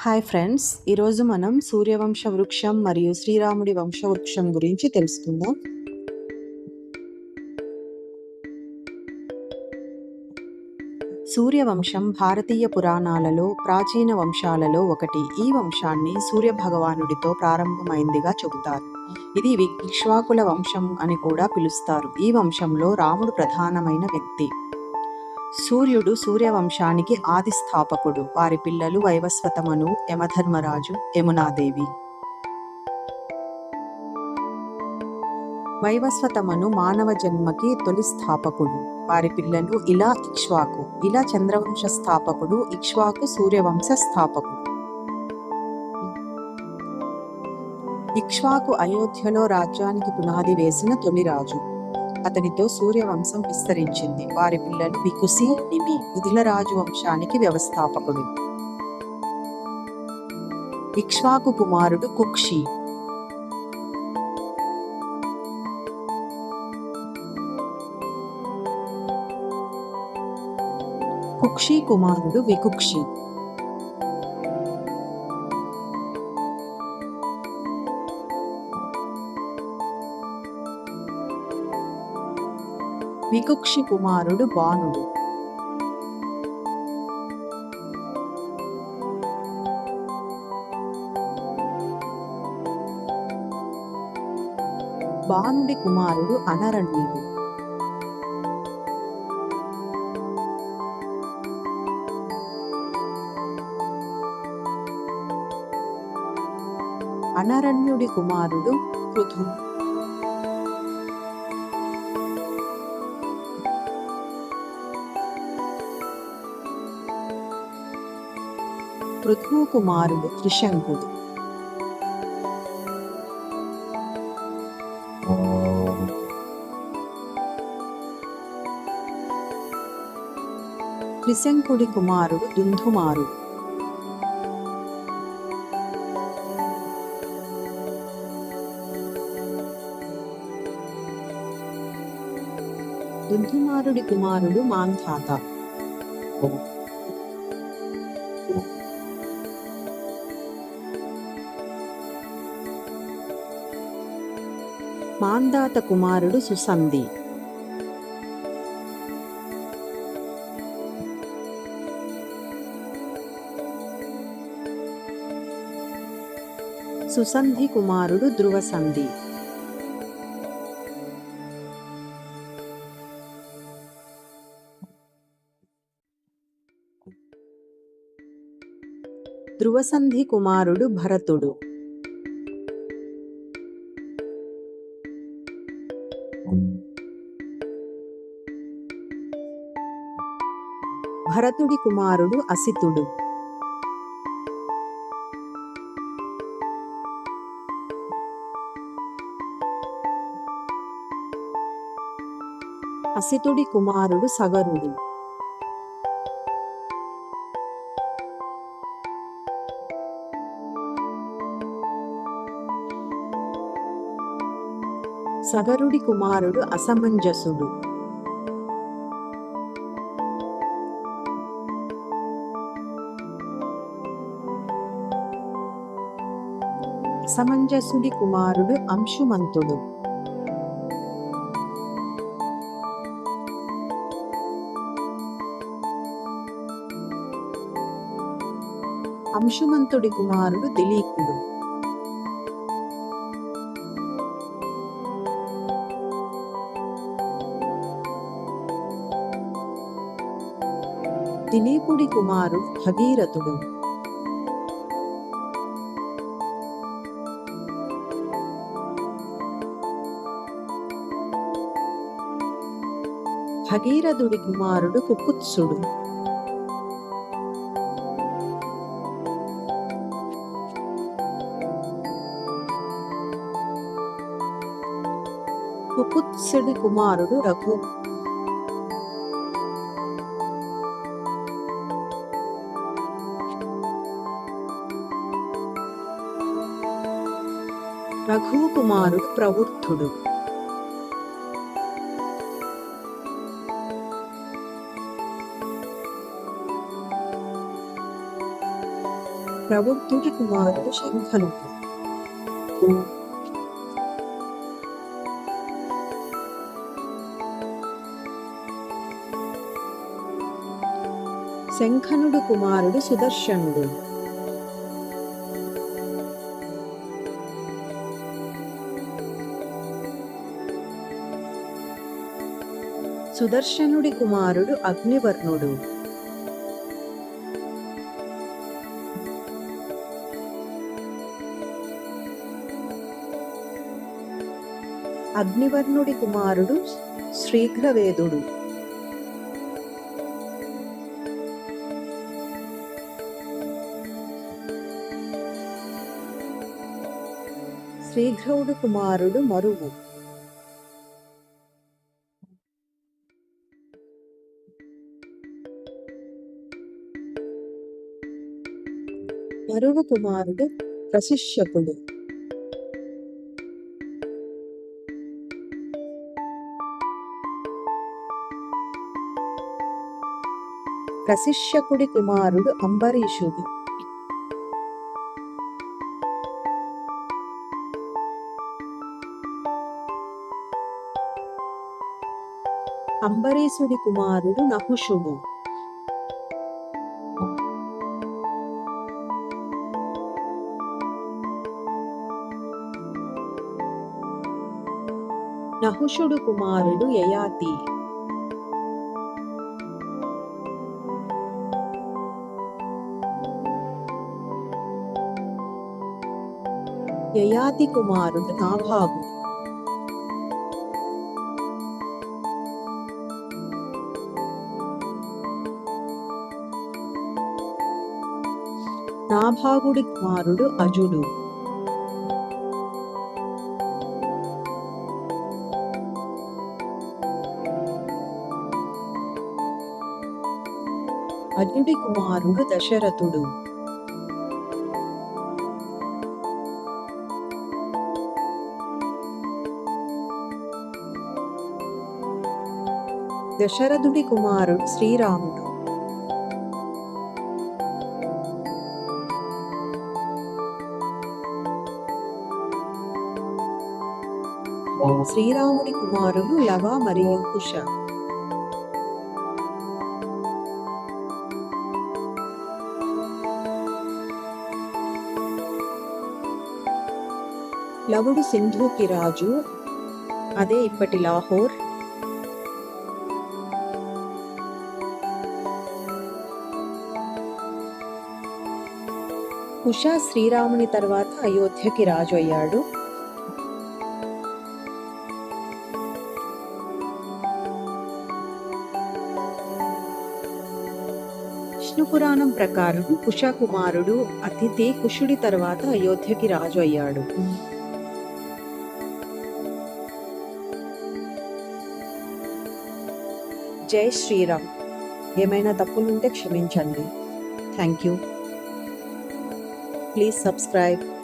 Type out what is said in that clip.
Hi friends ఈరోజు మనం సూర్యవంశ వృక్షం మరియు శ్రీరాముడి వంశవృక్షం గురించి తెలుసుకుందాం. సూర్యవంశం భారతీయ పురాణాలలో ప్రాచీన వంశాలలో ఒకటి. ఈ వంశాన్ని సూర్య భగవానుడితో ప్రారంభమైందిగా చెబుతారు. ఇది ఇక్ష్వాకుల వంశం అని కూడా పిలుస్తారు. ఈ వంశంలో రాముడు ప్రధానమైన వ్యక్తి. సూర్యుడు సూర్యవంశానికి ఆది స్థాపకుడు వారి పిల్లలు వైవస్వతమను యమధర్మరాజు యమునాదేవి. వైవస్వతమను మానవ జన్మకి తొలి స్థాపకుడు. వారి పిల్లలు ఇలా ఇక్ష్వాకు. ఇలా చంద్రవంశ స్థాపకుడు ఇక్ష్వాకు సూర్యవంశ స్థాపకుడు. ఇక్ష్వాకు అయోధ్యలో రాజ్యానికి పునాది వేసిన తొలి రాజు. అతనితో సూర్యవంశం విస్తరించింది. వారి పిల్లలు వికుసి నిమి మిథిల రాజు వంశానికి వ్యవస్థాపకుడు ఇక్ష్వాకు కుమారుడు కుక్షి. కుక్షి కుమారుడు వికుక్షి. వికుక్షి కుమారుడు బాణుడు. బాణుడి కుమారుడు అనరణ్యుడు. అనరణ్యుడి కుమారుడు పృథుడు పృథు కుమారుడు త్రిశంకుడు త్రిశంకుడి కుమారుడు దుంధుమారుడు దుంధుమారుడి కుమారుడు మాంధాత మాందాత కుమారుడు సుసంధి. సుసంధి కుమారుడు ధ్రువసంధి. ధ్రువసంధి కుమారుడు భరతుడు. భరతుడి కుమారుడు అసితుడు. అసితుడి కుమారుడు సగరుడు. సగరుడి కుమారుడు అసమంజసుడు. సమంజసుడి కుమారుడు అంశుమంతుడు. అంశుమంతుడి కుమారుడు దిలీపుడు. దిలీపుడి కుమారుడు భగీరథుడు. భగీరథుడి కుమారుడు కుకుత్సుడు. కుకుత్సుడి కుమారుడు రఘు. రఘు కుమారుడు ప్రవృద్ధుడు ప్రబుద్ధుడి కుమారుడు శంఖనుడు. శంఖనుడు కుమారుడు సుదర్శనుడు. సుదర్శనుడి కుమారుడు అగ్నివర్ణుడు. అగ్నివర్ణుడి కుమారుడు శ్రీఘ్రవేదుడు శ్రీఘ్రవుడు కుమారుడు మరువు. మరువు కుమారుడు ప్రశిష్యకుడు. ప్రశిష్యకుడి కుమారుడు అంబరీషుడు. అంబరీషుడి కుమారుడు నహుషుడు. నహుషుడు కుమారుడు యయాతి. యయాతి కుమారుడు నాభాగు నాభాగుడి కుమారుడు అజుడు అజుడి కుమారుడు దశరథుడు. దశరథుడి కుమారుడు శ్రీరాముడు. శ్రీరాముడి కుమారులు లవ మరియు కుష లవుడు సింధుకి రాజు అదే ఇప్పటి లాహోర్. కుష శ్రీరాముని తర్వాత అయోధ్యకి రాజు అయ్యాడు విష్ణు పురాణం ప్రకారం కుష కుమారుడు అతిథి కుషుడి తర్వాత అయోధ్యకి రాజు అయ్యాడు జై శ్రీరామ్. ఏమైనా తప్పులుంటే క్షమించండి. Thank you. please subscribe.